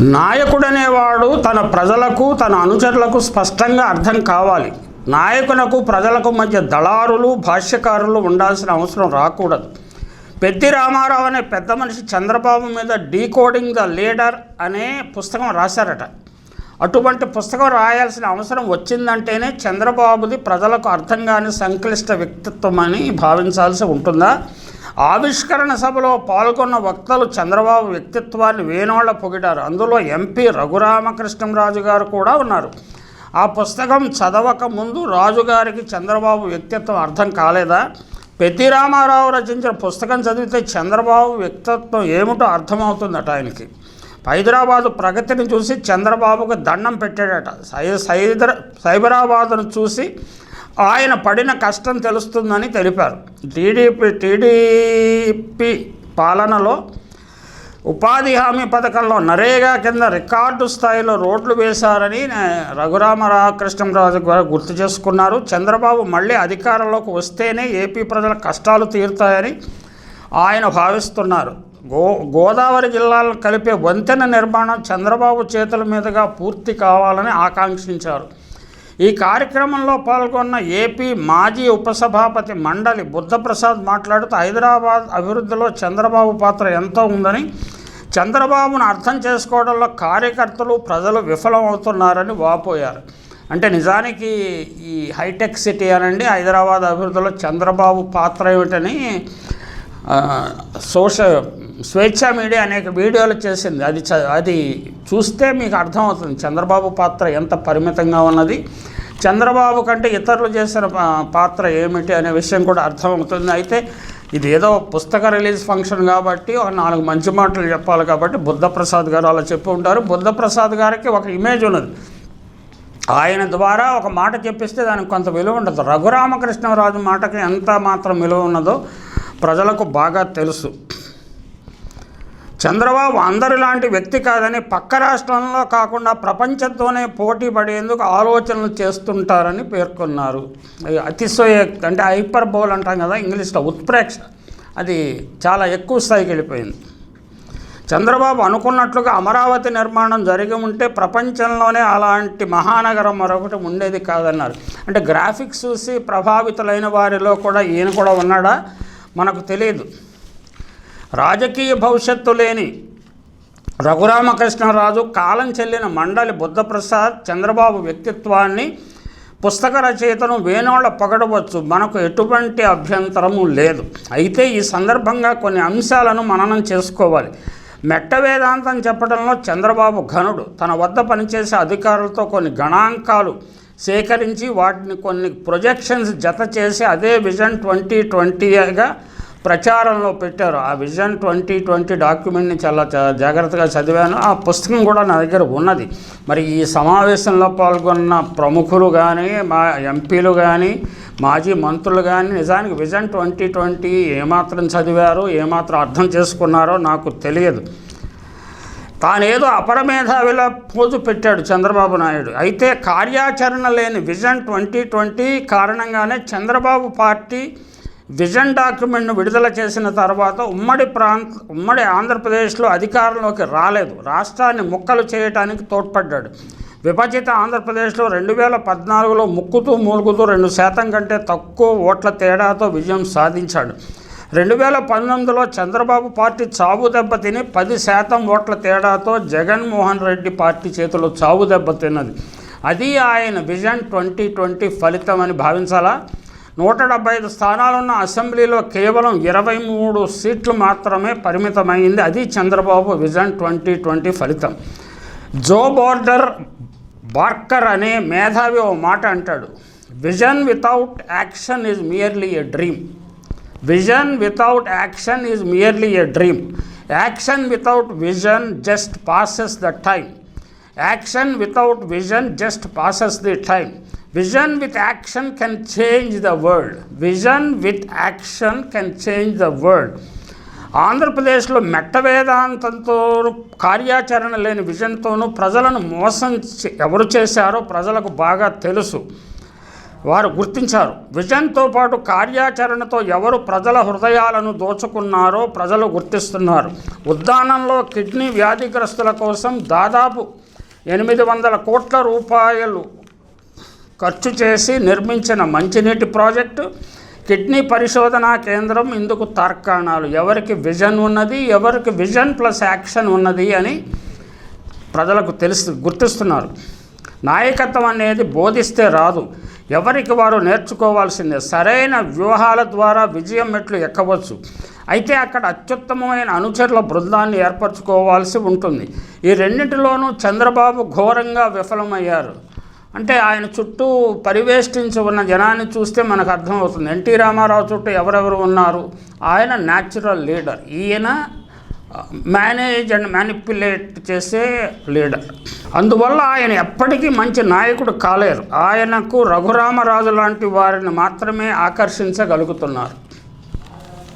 నాయకుడనేవాడు తన ప్రజలకు తన అనుచరులకు స్పష్టంగా అర్థం కావాలి. నాయకునకు ప్రజలకు మధ్య దళారులు భాష్యకారులు ఉండాల్సిన అవసరం రాకూడదు. పెద్ది రామారావు అనే పెద్ద మనిషి చంద్రబాబు మీద డీకోడింగ్ ద లీడర్ అనే పుస్తకం రాశారట. అటువంటి పుస్తకం రాయాల్సిన అవసరం వచ్చిందంటేనే చంద్రబాబుది ప్రజలకు అర్థం కాని సంక్లిష్ట వ్యక్తిత్వం అని భావించాల్సి ఉంటుందా? ఆవిష్కరణ సభలో పాల్గొన్న వక్తలు చంద్రబాబు వ్యక్తిత్వాన్ని వేనోళ్ళ పొగిడారు. అందులో ఎంపీ రఘురామకృష్ణంరాజు గారు కూడా ఉన్నారు. ఆ పుస్తకం చదవక ముందు రాజుగారికి చంద్రబాబు వ్యక్తిత్వం అర్థం కాలేదా? పెద్ది రామారావు రచించిన పుస్తకం చదివితే చంద్రబాబు వ్యక్తిత్వం ఏమిటో అర్థమవుతుందట ఆయనకి. హైదరాబాదు ప్రగతిని చూసి చంద్రబాబుకు దండం పెట్టాడట. సై సైదర సైబరాబాదును చూసి ఆయన పడిన కష్టం తెలుస్తుందని తెలిపారు. టీడీపీ టీడీపీ పాలనలో ఉపాధి హామీ పథకంలో నరేగా కింద రికార్డు స్థాయిలో రోడ్లు వేశారని రఘురామరాకృష్ణరాజు గారు గుర్తు చేసుకున్నారు. చంద్రబాబు మళ్ళీ అధికారంలోకి వస్తేనే ఏపీ ప్రజల కష్టాలు తీరుతాయని ఆయన భావిస్తున్నారు. గో గోదావరి జిల్లాలను కలిపే వంతెన నిర్మాణం చంద్రబాబు చేతుల మీదుగా పూర్తి కావాలని ఆకాంక్షించారు. ఈ కార్యక్రమంలో పాల్గొన్న ఏపీ మాజీ ఉపసభాపతి మండలి బుద్ధప్రసాద్ మాట్లాడుతూ హైదరాబాద్ అభివృద్ధిలో చంద్రబాబు పాత్ర ఎంతో ఉందని చంద్రబాబును అర్థం చేసుకోవడంలో కార్యకర్తలు ప్రజలు విఫలమవుతున్నారని వాపోయారు. అంటే నిజానికి ఈ హైటెక్ సిటీ అనండి హైదరాబాద్ అభివృద్ధిలో చంద్రబాబు పాత్ర ఏమిటని సోషల్ స్వేచ్ఛ మీడియా అనేక వీడియోలు చేసింది. అది చ అది చూస్తే మీకు అర్థమవుతుంది. చంద్రబాబు పాత్ర ఎంత పరిమితంగా ఉన్నది. చంద్రబాబు కంటే ఇతరులు చేసిన పాత్ర ఏమిటి అనే విషయం కూడా అర్థమవుతుంది. అయితే ఇది ఏదో పుస్తక రిలీజ్ ఫంక్షన్ కాబట్టి ఒక నాలుగు మంచి మాటలు చెప్పాలి కాబట్టి బుద్ధప్రసాద్ గారు అలా చెప్పి ఉంటారు. బుద్ధప్రసాద్ గారికి ఒక ఇమేజ్ ఉన్నది. ఆయన ద్వారా ఒక మాట చెప్పిస్తే దానికి కొంత విలువ ఉండదు. రఘురామకృష్ణరాజు మాటకి ఎంత మాత్రం విలువ ఉన్నదో ప్రజలకు బాగా తెలుసు. చంద్రబాబు అందరిలాంటి వ్యక్తి కాదని పక్క రాష్ట్రంలో కాకుండా ప్రపంచంతోనే పోటీ పడేందుకు ఆలోచనలు చేస్తుంటారని పేర్కొన్నారు. అతిశయ అంటే హైపర్ బౌల్ అంటాం కదా ఇంగ్లీష్లో ఉత్ప్రేక్ష. అది చాలా ఎక్కువ స్థాయికి వెళ్ళిపోయింది. చంద్రబాబు అనుకున్నట్లుగా అమరావతి నిర్మాణం జరిగి ఉంటే ప్రపంచంలోనే అలాంటి మహానగరం మరొకటి ఉండేది కాదన్నారు. అంటే గ్రాఫిక్స్ చూసి ప్రభావితులైన వారిలో కూడా ఈయన కూడా ఉన్నాడా? మనకు తెలియదు. రాజకీయ భవిష్యత్తు లేని రఘురామకృష్ణరాజు కాలం చెల్లిన మండలి బుద్ధప్రసాద్ చంద్రబాబు వ్యక్తిత్వాన్ని పుస్తక రచయితను వేణోళ్ళ పొగడవచ్చు. మనకు ఎటువంటి అభ్యంతరము లేదు. అయితే ఈ సందర్భంగా కొన్ని అంశాలను మననం చేసుకోవాలి. మెట్ట వేదాంతం చెప్పడంలో చంద్రబాబు ఘనుడు. తన వద్ద పనిచేసే అధికారులతో కొన్ని గణాంకాలు సేకరించి వాటిని కొన్ని ప్రొజెక్షన్స్ జత చేసి అదే విజన్ ట్వంటీ ట్వంటీగా ప్రచారంలో పెట్టారు. ఆ విజన్ ట్వంటీ ట్వంటీ డాక్యుమెంట్ని చాలా జా- జాగ్రత్తగా చదివాను. ఆ పుస్తకం కూడా నా దగ్గర ఉన్నది. మరి ఈ సమావేశంలో పాల్గొన్న ప్రముఖులు కానీ మా ఎంపీలు కానీ మాజీ మంత్రులు కానీ నిజానికి విజన్ ట్వంటీ ట్వంటీ ఏమాత్రం చదివారో ఏమాత్రం అర్థం చేసుకున్నారో నాకు తెలియదు. తానేదో అపరమేధావిలా పోజు పెట్టాడు చంద్రబాబు నాయుడు. అయితే కార్యాచరణ లేని విజన్ ట్వంటీ ట్వంటీ కారణంగానే చంద్రబాబు పార్టీ విజన్ డాక్యుమెంట్ను విడుదల చేసిన తర్వాత ఉమ్మడి ప్రాంత ఉమ్మడి ఆంధ్రప్రదేశ్లో అధికారంలోకి రాలేదు. రాష్ట్రాన్ని ముక్కలు చేయటానికి తోడ్పడ్డాడు. విభజిత ఆంధ్రప్రదేశ్లో రెండు వేల పద్నాలుగులో ముక్కుతూ మూలుగుతూ రెండు శాతం కంటే తక్కువ ఓట్ల తేడాతో విజయం సాధించాడు. రెండు వేల పంతొమ్మిదిలో చంద్రబాబు పార్టీ చావు దెబ్బతిని పది శాతం ఓట్ల తేడాతో జగన్మోహన్ రెడ్డి పార్టీ చేతిలో చావు దెబ్బతిన్నది అది ఆయన విజన్ ట్వంటీ ట్వంటీ ఫలితం అని భావించాలా? నూట డెబ్బై ఐదు స్థానాలున్న అసెంబ్లీలో కేవలం ఇరవై మూడు సీట్లు మాత్రమే పరిమితమైంది. అది చంద్రబాబు విజన్ ట్వంటీ ట్వంటీ ఫలితం. జో బోర్డర్ బార్కర్ అనే మేధావి ఓ మాట అంటాడు. Vision without action is merely a dream vision without action is merely a dream action without vision just passes the time action without vision just passes the time vision with action can change the world vision with action can change the world ఆంధ్రప్రదేశ్లో మెట్ట వేదాంతంతో కార్యాచరణ లేని విజన్తోనూ ప్రజలను మోసం చే- ఎవరు చేశారో ప్రజలకు బాగా తెలుసు. వారు గుర్తించారు. విజన్తో పాటు కార్యాచరణతో ఎవరు ప్రజల హృదయాలను దోచుకున్నారో ప్రజలు గుర్తిస్తున్నారు. ఉద్దానంలో కిడ్నీ వ్యాధిగ్రస్తుల కోసం దాదాపు ఎనిమిది వందల కోట్ల రూపాయలు ఖర్చు చేసి నిర్మించిన మంచినీటి ప్రాజెక్టు కిడ్నీ పరిశోధనా కేంద్రం ఇందుకు తార్కాణాలు. ఎవరికి విజన్ ఉన్నది ఎవరికి విజన్ ప్లస్ యాక్షన్ ఉన్నది అని ప్రజలకు తెలుసు గుర్తిస్తున్నారు. నాయకత్వం అనేది బోధిస్తే రాదు. ఎవరికి వారు నేర్చుకోవాల్సిందే? సరైన వ్యూహాల ద్వారా విజయం మెట్లు ఎక్కవచ్చు. అయితే అక్కడ అత్యుత్తమమైన అనుచరుల బృందాన్ని ఏర్పరచుకోవాల్సి ఉంటుంది. ఈ రెండింటిలోనూ చంద్రబాబు ఘోరంగా విఫలమయ్యారు. అంటే ఆయన చుట్టూ పరివేష్టించి ఉన్న జనాన్ని చూస్తే మనకు అర్థమవుతుంది. ఎన్టీ రామారావు చుట్టూ ఎవరెవరు ఉన్నారు? ఆయన న్యాచురల్ లీడర్ ఈయన మేనేజ్ అండ్ మ్యానిపులేట్ చేసే లీడర్. అందువల్ల ఆయన ఎప్పటికీ మంచి నాయకుడు కాలేరు. ఆయనకు రఘురామరాజు లాంటి వారిని మాత్రమే ఆకర్షించగలుగుతున్నారు.